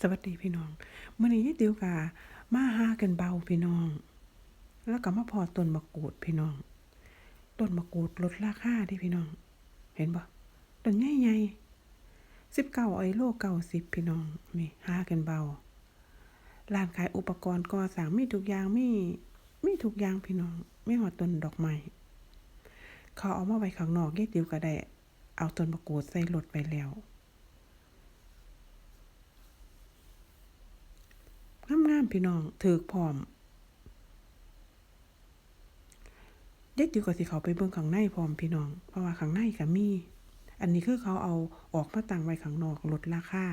สวัสดีพี่น้องมื้อนี้ยายติ๋วกะมาหากันเบาพี่น้อง แล้วก็มาพอต้นมะกรูดพี่น้อง ต้นมะกรูดลดราคาเดิพี่น้อง เห็นบ่ต้นใหญ่ๆ19ไอโล90พี่น้องนี่หากันเบาร้านขายอุปกรณ์ก่อสร้างมีทุกอย่างมีมีทุกอย่างพี่น้องไมีหอดต้นดอกไม้เขาเอามาไว้ข้างนอกเยายติวก็ได้เอาต้นมะกรูดใส่รถไปแล้ว งามๆ พี่น้องถือพร้อมเด็กติวก็สิเขาไปเบิ่งข้างในพร้อมพี่น้อง เพราะว่าข้างในก็มี อันนี้คือเขาเอาออกมาตั้งไว้ข้างนอกลดราคา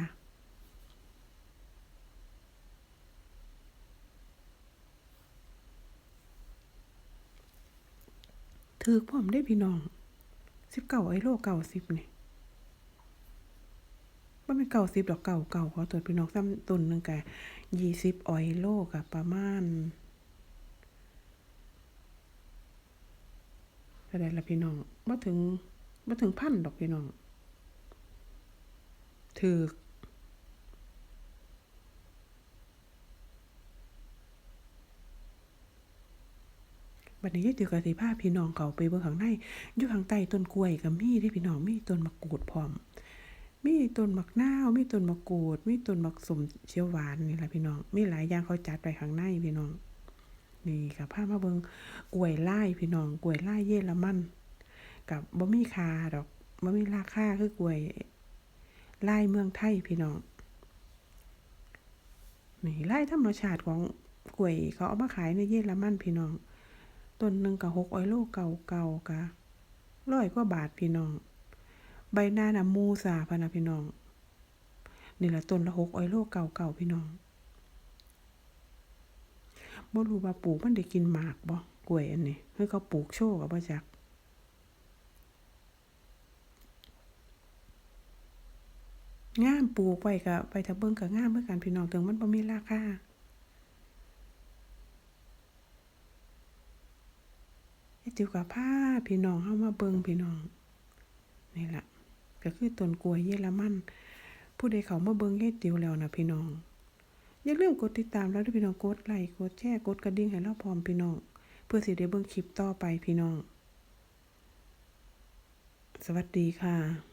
ถือพร้อมได้พี่น้องสิบเก้าไอ้โลเก้าสิบเนี่ย ว่าเป็นเก้าสิบดอกเก่าเก่าขอตัวจพี่น้องซ้ำต้นหนึ่งกะยี่สิบออยโลกะประมาณอะไรละพี่น้องมาถึงมาถึงพันดอกพี่น้องถือบัดนี้ยายติวกะสิพาพี่น้องเขาไปเบิ่งข้างในอยู่ข้างใต้ต้นกล้วยก็มีเด้พี่น้องมีต้นมะกรูดพร้อม มีต้นมักนาวมีต้นมะกรูดมีต้นมักสมเชียวหวานนี่แหละพี่น้อง มีหลายอย่างเขาจัดไว้ข้างในพี่น้อง นี่กับพามาเบิงกล้วยไล่พี่น้องกล้วยไล่เยอรมันกับบ่มีคาดอกบ่มีราคาคือกล้วยไล่เมืองไทยพี่น้องนี่ไล่ธรรมชาติของกล้วยเขาเอามาขายในเยอรมันพี่น้องต้นหนึ่งกับหกออยโลเก่าเก่ากะร้อยกว่าบาทพี่น้อง ใบหน้านะมูสาพนะพี่น้องนี่แหละต้นละหกออยโลเก่าเก่าพี่น้องบ่รู้ว่าปลูกมันได้กินหมากบ่กล้วยอันนี้คือเขาปลูกโชว์กับบ่จักงามปลูกไว้ก็ไปถ้าเบิ่งก็งามเหมือนกันพี่น้องถึงมันบ่มีราคาไอ้จิ๋วกับผ้าพี่น้องเฮามาเบิ่งพี่น้องนี่แหละ ก็คือต้นกล้วยเยอรมันผู้ใดเขามาเบิ่งเฮ็ดติวแล้วนะพี่น้อง อย่าลืมกดติดตามแล้วด้วยพี่น้องกดไลค์กดแชร์กดกระดิ่งให้เราพร้อมพี่น้อง เพื่อสิได้เบิ่งคลิปต่อไปพี่น้อง สวัสดีค่ะ